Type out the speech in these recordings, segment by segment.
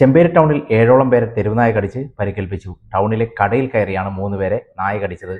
ചെമ്പേരി ടൗണിൽ ഏഴോളം പേരെ തെരുവുനായ കടിച്ച് പരിക്കേൽപ്പിച്ചു. ടൗണിലെ കടയിൽ കയറിയാണ് മൂന്ന് പേരെ നായ കടിച്ചത്.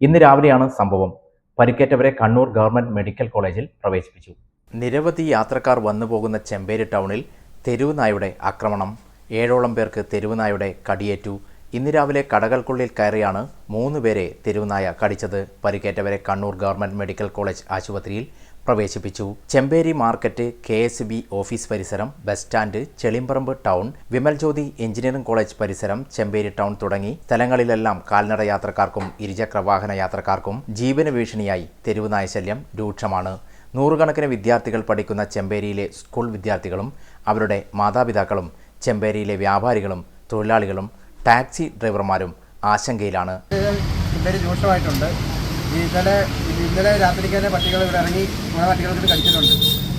ഇന്ന് രാവിലെയാണ് സംഭവം. പരിക്കേറ്റവരെ കണ്ണൂർ ഗവൺമെന്റ് മെഡിക്കൽ കോളേജിൽ പ്രവേശിപ്പിച്ചു. നിരവധി യാത്രക്കാർ വന്നു പോകുന്ന ചെമ്പേരി ടൗണിൽ തെരുവുനായുടെ ആക്രമണം. ഏഴോളം പേർക്ക് തെരുവുനായുടെ കടിയേറ്റു. ഇന്ന് രാവിലെ കടകൾക്കുള്ളിൽ കയറിയാണ് മൂന്ന് പേരെ തെരുവുനായ കടിച്ചത്. പരിക്കേറ്റവരെ കണ്ണൂർ ഗവൺമെന്റ് മെഡിക്കൽ കോളേജ് ആശുപത്രിയിൽ പ്രവേശിപ്പിച്ചു. Chemperi market K S B office പരിസരം bus stand Chelimparamba town Vimal Jyothi engineering college പരിസരം ചെമ്പേരി ടൗൺ തുടങ്ങി സ്ഥലങ്ങളിലെല്ലാം കാൽനട യാത്രക്കാർക്കും ഇരുചക്ര വാഹന യാത്രക്കാർക്കും ജീവന ഭീഷണിയായി തെരുവുനായ ശല്യം രൂക്ഷമാണ്. നൂറുകണക്കിന് വിദ്യാർത്ഥികൾ പഠിക്കുന്ന ചെമ്പേരിയിലെ സ്കൂൾ വിദ്യാർത്ഥികളും അവരുടെ മാതാപിതാക്കളും ചെമ്പേരിയിലെ വ്യാപാരികളും തൊഴിലാളികളും ടാക്സി ഡ്രൈവർമാരും ആശങ്കയിലാണ്. ഇന്നലെ ഇന്നലെ രാത്രിക്ക് തന്നെ പട്ടികൾ ഇവിടെ ഇറങ്ങി നമ്മുടെ പട്ടികൾക്ക് കടിച്ചിട്ടുണ്ട്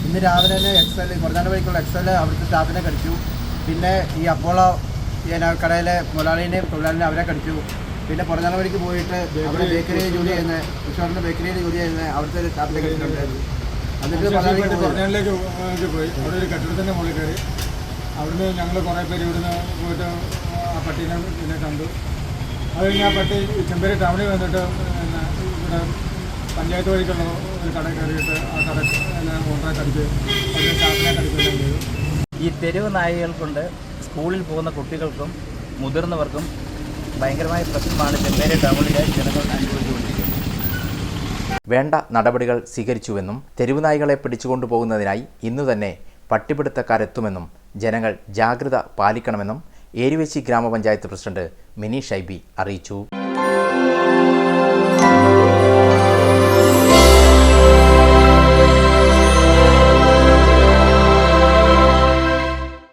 ഇന്ന് രാവിലെ തന്നെ എക്സൽ കുറഞ്ഞാണ്ട് വഴിക്കുള്ള എക്സൽ അവിടുത്തെ സ്റ്റാഫിനെ കടിച്ചു. പിന്നെ ഈ അപ്പോളോ കടയിലെ മുതലാളിനെയും തൊഴിലാളിനെയും അവരെ കടിച്ചു. പിന്നെ പുറഞ്ഞാണ്ട് വഴിക്ക് പോയിട്ട് അവിടെ ബേക്കറി ജോലി ചെയ്യുന്ന വിശ്വാസിന്റെ ബേക്കറിയിൽ ജോലി ചെയ്യുന്ന അവിടുത്തെ ഒരു സ്റ്റാഫിനെ കടിച്ചിട്ടുണ്ട്. എന്നിട്ട്. പോയി. അവിടെ ഒരു കെട്ടിടത്തിന്റെ മുകളിൽ കയറി. അവിടുന്ന് ഞങ്ങൾ കുറേ പേര് ഇവിടുന്ന് പോയിട്ട് ആ പട്ടീനെ പിന്നെ കണ്ടു. അത് കഴിഞ്ഞ് ആ പട്ടി ചെമ്പേരി ടൗണിൽ വന്നിട്ട് പിന്നെ പഞ്ചായത്ത് വഴിക്കുള്ള ഒരു കട കയറിയിട്ട് ആ കട ഓട്ടറെ കടിച്ച് അതിന്റെ സ്റ്റാഫിനെ അടിക്കുകയും ചെയ്തു. ഈ തെരുവ് നായകൾ കൊണ്ട് സ്കൂളിൽ പോകുന്ന കുട്ടികൾക്കും മുതിർന്നവർക്കും ഭയങ്കരമായ പ്രശ്നമാണ് ചെമ്മേരി ടൗണിലെ ജനങ്ങൾ അനുഭവിച്ചുകൊണ്ടിരിക്കുന്നത്. വേണ്ട നടപടികൾ സ്വീകരിച്ചുവെന്നും തെരുവുനായികളെ പിടിച്ചുകൊണ്ടുപോകുന്നതിനായി ഇന്നു തന്നെ പട്ടിപിടുത്തക്കാരെത്തുമെന്നും ജനങ്ങൾ ജാഗ്രത പാലിക്കണമെന്നും ഏരുവേശി ഗ്രാമപഞ്ചായത്ത് പ്രസിഡന്റ് മിനി ഷൈബി അറിയിച്ചു.